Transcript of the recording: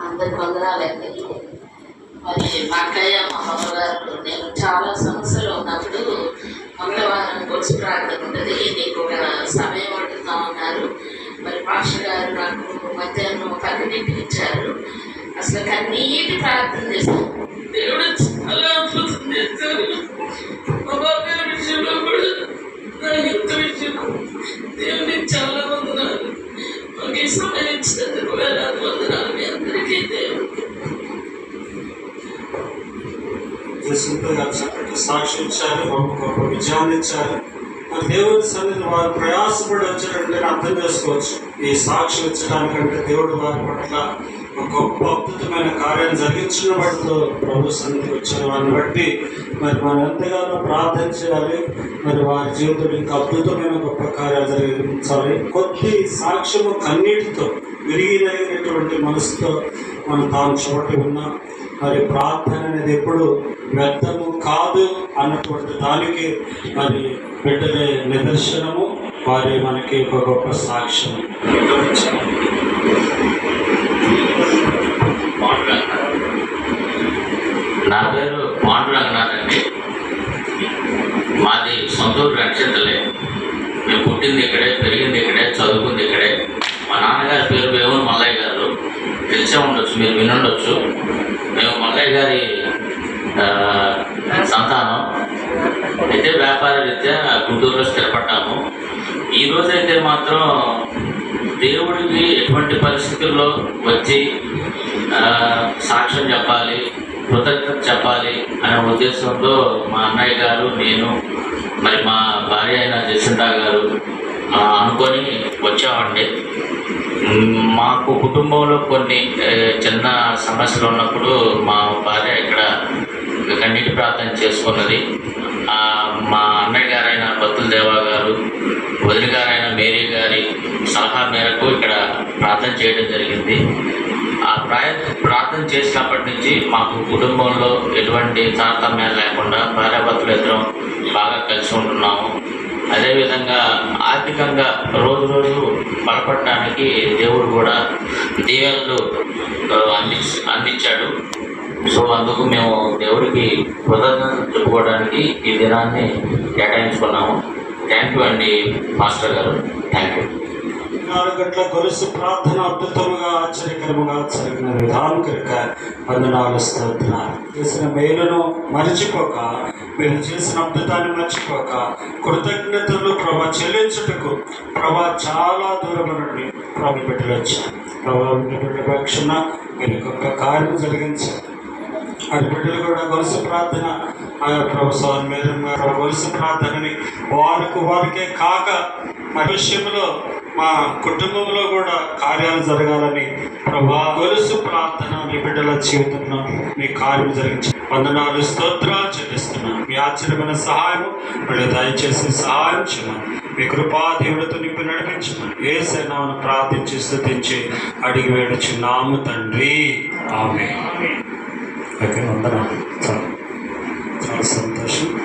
అందరి వందనాలండి మరి మాకయ్య మా అమ్మగారు నేను చాలా సమస్యలు ఉన్నప్పుడు మంగళవారం గొలుసు ప్రార్థన ఉంటుంది. నీకు ఒక సమయం అడుగుతా ఉన్నారు. మరి పాస్టర్ గారు నాకు మధ్యాహ్నం కన్నీటి ఇచ్చారు. అసలు కన్నీటి ప్రార్థన చేస్తాను దేవుడు చాలా అద్భుతం చేశారు. మా బాబాయ్ విషయంలో కూడా నా యుద్ధ విషయంలో దేవునికి చాలా మాకు వేలాది వందనాలు మీ అందరికీ దేవుడికి సాక్షి ఇచ్చారు. గొప్ప విజయాన్ని ఇచ్చారు దేవుని సన్నిధి వారు ప్రయాసపడి వచ్చినట్టు నేను అర్థం చేసుకోవచ్చు. ఈ సాక్షి ఇచ్చడానికంటే దేవుడు వారి పట్ల ఒక గొప్ప అద్భుతమైన కార్యం జరిగించిన వాటితో ప్రభు సన్నిధికి వచ్చిన వారిని బట్టి మరి మనం ఎంతగానో ప్రార్థన చేయాలి. మరి వారి జీవితంలో ఇంకా అద్భుతమైన గొప్ప కార్యాలు జరిగించాలి. కొద్ది సాక్ష్యము కన్నీటితో విరిగినటువంటి మనసుతో మనం తాను చోటి ఉన్నాం. మరి ప్రార్థన అనేది ఎప్పుడు వ్యర్థము కాదు అన్నటువంటి దానికి మరి బిడ్డలే నిదర్శనము. వారి మనకి ఒక గొప్ప సాక్ష్యం. నా పేరు పాండు రంగనాథండి మాది సొంతూరు రక్షితలే. మేము పుట్టింది ఇక్కడే పెరిగింది ఇక్కడే చదువుకుంది ఇక్కడే. మా నాన్నగారి పేరు వేమూరు మల్లయ్య గారు. తెలిసే ఉండొచ్చు మీరు వినుండొచ్చు. మేము మల్లయ్య గారి సంతానం. అయితే వ్యాపార రీత్యా గుంటూరులో స్థిరపడ్డాము. ఈ రోజైతే మాత్రం దేవుడికి ఎటువంటి పరిస్థితుల్లో వచ్చి సాక్ష్యం చెప్పాలి కృతజ్ఞత చెప్పాలి అనే ఉద్దేశంతో మా అన్నయ్య గారు నేను మరి మా భార్య అయిన జసిందా గారు అనుకొని వచ్చామండి. మాకు కుటుంబంలో కొన్ని చిన్న సమస్యలు ఉన్నప్పుడు మా భార్య ఇక్కడ కన్నీటి ప్రార్థన చేసుకున్నది. మా అన్నయ్య మేరకు ఇక్కడ ప్రార్థన చేయడం జరిగింది. ఆ ప్రాయ ప్రార్థన చేసినప్పటి నుంచి మాకు కుటుంబంలో ఎటువంటి తారతమ్యాలు లేకుండా భార్యాభర్తలు ఇద్దరం బాగా కలిసి ఉంటున్నాము. అదేవిధంగా ఆర్థికంగా రోజు రోజు బలపడటానికి దేవుడు కూడా దీవెనలు అంది అందించాడు. సో అందుకు మేము దేవుడికి కృతజ్ఞత చెప్పుకోవడానికి ఈ దినాన్ని కేటాయించుకున్నాము. థ్యాంక్ యూ అండి మాస్టర్ గారు. థ్యాంక్ యూ నాలుగు గంటల గొలుసు ప్రార్థన అద్భుతముగా ఆశ్చర్యకరముగా జరిగిన విధానం కనుక వందనాలు స్తోత్రాలు. చేసిన మేలును మరిచిపోక మీరు చేసిన అద్భుతాన్ని మర్చిపోక కృతజ్ఞతలు ప్రభా చెల్లించుటకు ప్రభా చాలా దూరం నుండి ప్రభు బిడ్డలు వచ్చారు. ప్రభా బిడ్డల పక్షున మీరు ఒక్క కార్యం జరిగించారు. అది బిడ్డలు కూడా గొలుసు ప్రార్థన ఆ ప్రభు స్వామి మీద గొలుసు ప్రార్థనని వారికి వారికే కాక మా విషయంలో మా కుటుంబంలో కూడా కార్యాలు జరగాలని ప్రభా గొలుసు ప్రార్థన మీ బిడ్డల జీవితంలో మీ కార్యం జరిగించి. వందనాలు స్తోత్రాలు చెల్లిస్తున్నాను. మీ ఆశ్చర్యమైన సహాయం మీరు దయచేసి సహాయం చేయమని. మీ కృపా దేవుడితో నింపి నడిపించమని. ఏ సేనాను ప్రార్థించి స్థుతించి అడిగి వేడుచున్నాము తండ్రి. ఆమె ఓకే వందనాలు. చాలా చాలా సంతోషం.